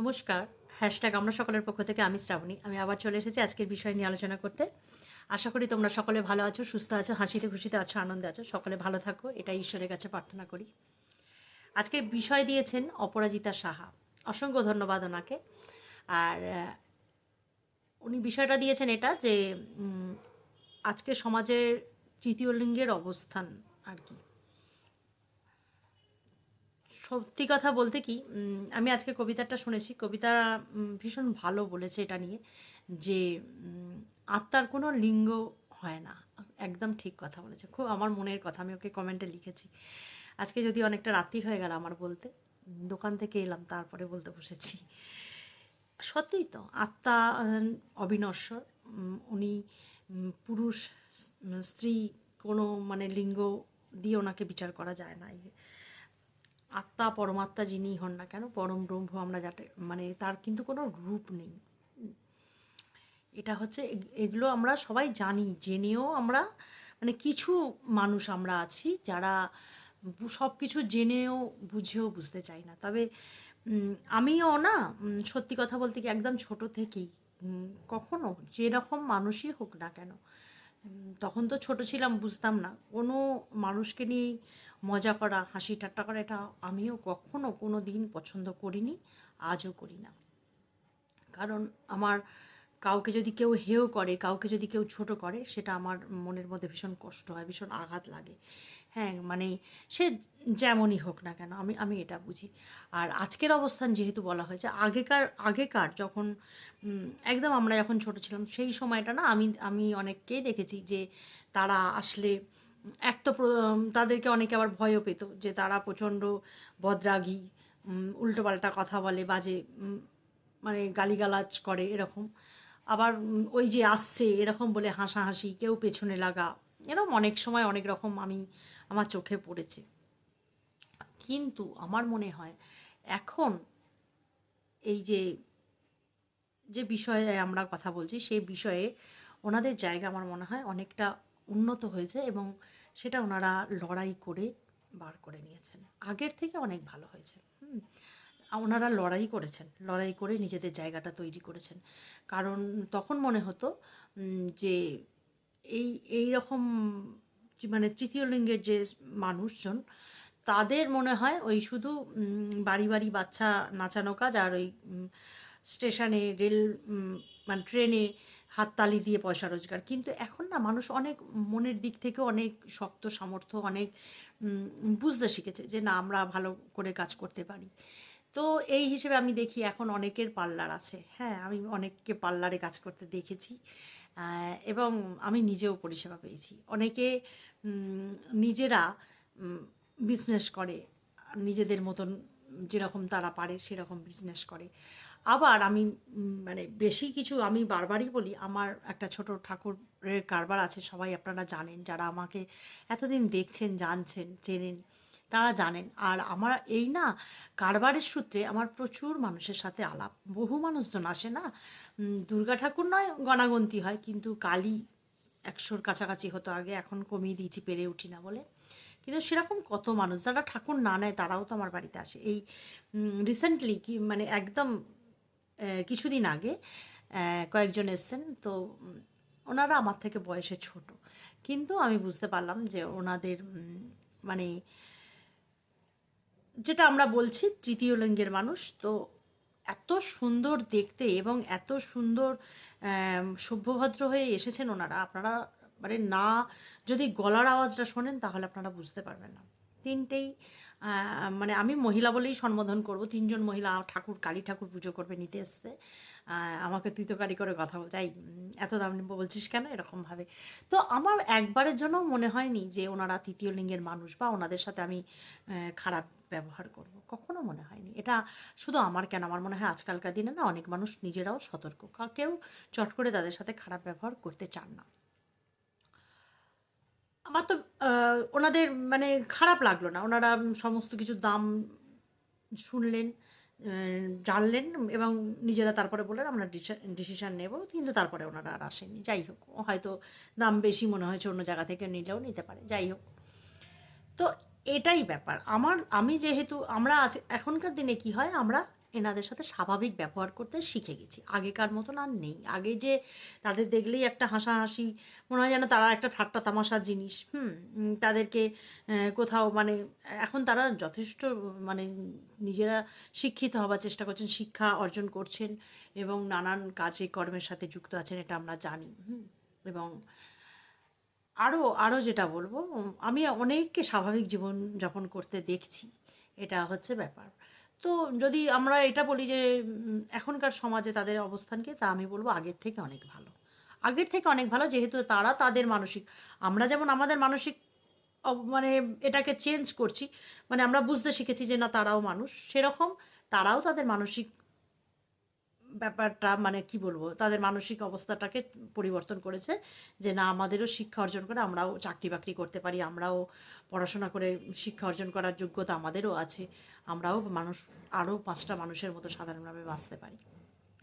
নমস্কার। হ্যাশট্যাগ আমরা সকলের পক্ষ থেকে আমি শ্রাবণী। আমি আবার চলে এসেছি আজকের বিষয় নিয়ে আলোচনা করতে। আশা করি তোমরা সকলে ভালো আছো, সুস্থ আছো, হাসিতে খুশিতে আছো, আনন্দে আছো। সকলে ভালো থাকো এটা ঈশ্বরের কাছে প্রার্থনা করি। আজকে বিষয় দিয়েছেন অপরাজিতা সাহা। অসংখ্য ধন্যবাদ ওনাকে। আর উনি বিষয়টা দিয়েছেন এটা যে আজকে সমাজের তৃতীয় লিঙ্গের অবস্থান আর কি। সত্যি কথা বলতে কি আমি আজকে কবিতাটা শুনেছি। কবিতা ভীষণ ভালো বলেছে এটা নিয়ে যে আত্মার কোনো লিঙ্গ হয় না। একদম ঠিক কথা বলেছে। খুব আমার মনের কথা, আমি ওকে কমেন্টে লিখেছি। আজকে যদি অনেকটা রাত্রি হয়ে গেল আমার বলতে, দোকান থেকে এলাম, তারপরে বলতে বসেছি। সত্যিই তো, আত্মা অবিনশ্বর। উনি পুরুষ স্ত্রী কোনো মানে লিঙ্গ দিয়ে ওনাকে বিচার করা যায় না। আত্মা পরমাত্মা যিনি হন না কেন, পরম ব্রহ্ম আমরা যাতে মানে তার কিন্তু কোনো রূপ নেই। এটা হচ্ছে, এগ- এগুলো আমরা সবাই জানি, জেনেও আমরা মানে কিছু মানুষ আমরা আছি যারা সব কিছু জেনেও, বুঝেও বুঝতে চাই না। তবে আমিও না সত্যি কথা বলতে কি একদম ছোট থেকেই কখনো যেরকম মানুষই হোক না কেন তখন তো ছোট ছিলাম, বুঝতাম না। কোনো মানুষকে নিয়ে মজা করা, হাসি ঠাট্টা করা, এটা আমিও কখনো কোনো দিন পছন্দ করিনি, আজও করি না। কারণ আমার কাউকে যদি কেউ হেও করে, কাউকে যদি কেউ ছোট করে, সেটা আমার মনের মধ্যে ভীষণ কষ্ট হয়, ভীষণ আঘাত লাগে। হ্যাঁ মানে সে যেমনই হোক না কেন, আমি আমি এটা বুঝি। আর আজকের অবস্থান যেহেতু বলা হয়েছে, আগেকার আগেকার যখন একদম আমরা যখন ছোট ছিলাম, সেই সময়টা না আমি আমি অনেককেই দেখেছি যে তারা আসলে এক তো তাদেরকে অনেকে আবার ভয়ও পেত যে তারা প্রচণ্ড বদরাগী উল্টোপাল্টা কথা বলে, বাজে মানে গালিগালাজ করে এরকম। আবার ওই যে আসছে এরকম বলে হাসাহাসি, কেউ পেছনে লাগা এরকম অনেক সময় অনেক রকম আমি আমার চোখে পড়েছে। কিন্তু আমার মনে হয় এখন এই যে যে বিষয়ে আমরা কথা বলছি, সেই বিষয়ে ওনাদের জায়গা আমার মনে হয় অনেকটা উন্নত হয়েছে এবং সেটা ওনারা লড়াই করে বার করে নিয়েছেন। আগের থেকে অনেক ভালো হয়েছে। ওনারা লড়াই করেছেন, লড়াই করে নিজেদের জায়গাটা তৈরি করেছেন। কারণ তখন মনে হতো যে এই এই রকম মানে তৃতীয় লিঙ্গের যে মানুষজন, তাদের মনে হয় ওই শুধু বাড়ি বাড়ি বাচ্চা নাচানো কাজ আর ওই স্টেশনে রেল মানে ট্রেনে হাততালি দিয়ে পয়সা রোজগার। কিন্তু এখন না মানুষ অনেক মনের দিক থেকে অনেক শক্ত সামর্থ্য, অনেক বুঝতে শিখেছে যে না আমরা ভালো করে কাজ করতে পারি। তো এই হিসেবে আমি দেখি এখন অনেকের পার্লার আছে। হ্যাঁ আমি অনেককে পার্লারে কাজ করতে দেখেছি। এবং আমি নিজেও পরিষেবা পেয়েছি। অনেকে নিজেরা বিজনেস করে, নিজেদের মতন যেরকম তারা পারে সেরকম বিজনেস করে। আবার আমি মানে বেশি কিছু আমি বারবারই বলি, আমার একটা ছোট ঠাকুরের কারবার আছে, সবাই আপনারা জানেন, যারা আমাকে এতদিন দেখছেন, জানছেন, চেনেন। তারা জানেন। আর আমার এই না কারবারের সূত্রে আমার প্রচুর মানুষের সাথে আলাপ। বহু মানুষজন আসে না দুর্গা ঠাকুর নয়, গণাগন্তি হয়, কিন্তু কালী একশোর কাছাকাছি হতো আগে, এখন কমিয়ে দিয়েছি, পেরে উঠি না বলে। কিন্তু সেরকম কত মানুষ, যারা ঠাকুর না নেয়, তারাও তো আমার বাড়িতে আসে। এই রিসেন্টলি কি মানে একদম কিছুদিন আগে কয়েকজন এসছেন, তো ওনারা আমার থেকে বয়সে ছোট। কিন্তু আমি বুঝতে পারলাম যে ওনাদের মানে যেটা আমরা বলছি, তৃতীয় লিঙ্গের মানুষ। তো এত সুন্দর দেখতে এবং এত সুন্দর সভ্যভদ্র হয়ে এসেছেন ওনারা। আপনারা মানে না যদি গলার আওয়াজটা শোনেন, তাহলে আপনারা বুঝতে পারবেন না। তিনটেই মানে আমি মহিলা বলেই সম্বোধন করব। তিনজন মহিলা ঠাকুর, কালী ঠাকুর পুজো করবে নিতে এসছে। আমাকে তুই তো কারি করে কথা বল যাই, এত দাম বলছিস কেন? এরকমভাবে তো আমার একবারের জন্য মনে হয়নি যে ওনারা তৃতীয় লিঙ্গের মানুষ বা ওনাদের সাথে আমি খারাপ ব্যবহার করব। কখনো মনে হয়নি। এটা শুধু আমার কেন? আমার মনে হয় আজকালকার দিনে না অনেক মানুষ নিজেরাও সতর্ক। কেউ চট করে তাদের সাথে খারাপ ব্যবহার করতে চান না। আমার তো ওনাদের মানে খারাপ লাগল না। ওনারা সমস্ত কিছু দাম শুনলেন জানলেন এবং নিজেরা তারপরে বললেন, আমরা ডিসিশন নেব। কিন্তু তারপরে ওনারা আর আসেনি যাই হোক হয়তো দাম বেশি মনে হয়েছে অন্য জায়গা থেকে নিলেও নিতে পারে। যাই হোক। তো এটাই ব্যাপার। আমার, আমি যেহেতু, আমরা আজ, এখনকার দিনে কি হয়, আমরা এনাদের সাথে স্বাভাবিক ব্যবহার করতে শিখে গেছি। আগেকার মতন আর নেই। আগে যে তাদের দেখলেই একটা হাসাহাসি, মনে হয় যেন তারা একটা ঠাট্টা তামাশার জিনিস। হুম তাদেরকে কোথাও মানে এখন তারা যথেষ্ট মানে নিজেরা শিক্ষিত হবার চেষ্টা করছেন, শিক্ষা অর্জন করছেন এবং নানান কাজে কর্মের সাথে যুক্ত আছেন, এটা আমরা জানি। হুম, এবং আরও আরও যেটা বলব, আমি অনেককে স্বাভাবিক জীবন যাপন করতে দেখছি। এটা হচ্ছে ব্যাপার। তো যদি আমরা এটা বলি যে এখনকার সমাজে তাদের অবস্থানকে, তা আমি বলব আগের থেকে অনেক ভালো। আগের থেকে অনেক ভালো, যেহেতু তারা তাদের মানসিক, আমরা যেমন আমাদের মানসিক মানে এটাকে চেঞ্জ করছি মানে আমরা বুঝতে শিখেছি যে না, তারাও মানুষ। সেরকম তারাও তাদের মানসিক ব্যাপারটা মানে কি বলব, তাদের মানসিক অবস্থাটাকে পরিবর্তন করেছে যে না, আমাদেরও শিক্ষা অর্জন করে আমরাও চাকরি বাকরি করতে পারি, আমরাও পড়াশোনা করে শিক্ষা অর্জন করার যোগ্যতা আমাদেরও আছে, আমরাও মানুষ, আরও পাঁচটা মানুষের মতো সাধারণভাবে বাঁচতে পারি।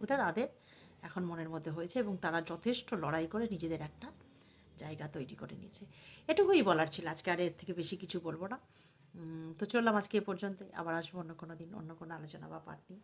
ওটা তাদের এখন মনের মধ্যে হয়েছে এবং তারা যথেষ্ট লড়াই করে নিজেদের একটা জায়গা তৈরি করে নিয়েছে। এটুকুই বলার ছিল আজকে, আর এর থেকে বেশি কিছু বলব না। তো চললাম আজকে এ পর্যন্ত আবার আসব অন্য কোনো দিন, অন্য কোনো আলোচনা বা পাঠ নিয়ে।